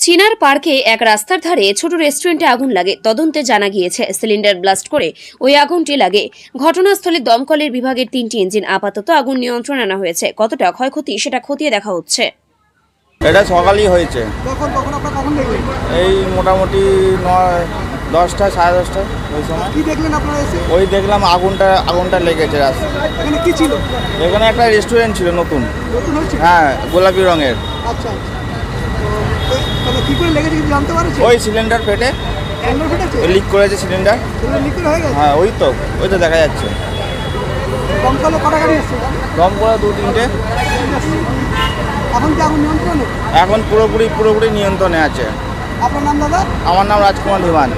চিনার পার্কে এক রাস্তার ধারে ছোট রেস্টুরেন্টে আগুন লাগে। তদন্তে জানা গিয়েছে সিলিন্ডার ব্লাস্ট করে ওই আগুনটি লাগে। ঘটনাস্থলে দমকলের বিভাগের তিনটি ইঞ্জিন আপাতত আগুন নিয়ন্ত্রণে আনা হয়েছে। কতটা ক্ষয়ক্ষতি সেটা খতিয়ে দেখা হচ্ছে। এটা সকালই হয়েছে। কখন কখন আপনার কখন দেখলেন? এই মোটামুটি নয় দশটা সাড়ে দশটা ওই সময়। কি দেখলেন আপনারা এসে? ওই দেখলাম আগুনটা আগুনটা লেগেছে রাস্তা। এখানে কি ছিল? এখানে একটা রেস্টুরেন্ট ছিল নতুন। নতুন হয়েছে? হ্যাঁ গোলাপি রঙের। আচ্ছা আচ্ছা তো এ- তাহলে কি করে লেগেছে কিছু জানতে পারছি? ওই সিলিন্ডার ফেটে। অন্য ফেটেছে? লিক করেছে সিলিন্ডার লিকুইড হয়ে গেছে? হ্যাঁ ওই তো ওই তো দেখা যাচ্ছে। দমকলে কটা গাড়ি এসছে কম করে দু তিনটে। এখন কি আগুন নিয়ন্ত্রণে? এখন পুরোপুরি পুরোপুরি নিয়ন্ত্রণে আছে। আপনার নাম দাদা? আমার নাম রাজকুমার ধীমান।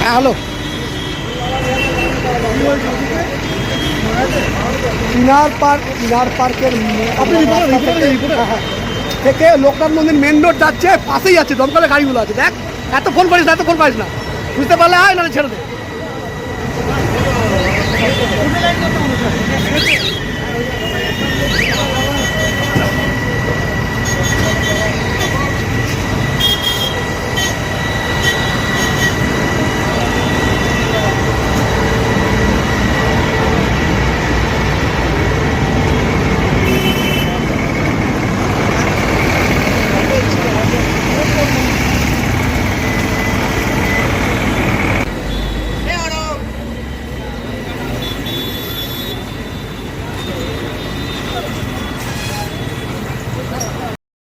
হ্যাঁ হ্যালো। ইনার পার্ক ইনার পার্কের হ্যাঁ, হ্যাঁ। থেকে লোকনাথ মন্দির মেন রোড যাচ্ছে পাশেই আছে দমকালে গাড়িগুলো আছে। দেখ এত ফোন করিস না এত ফোন করিস না। বুঝতে পারলে আয় না ছেড়ে দে।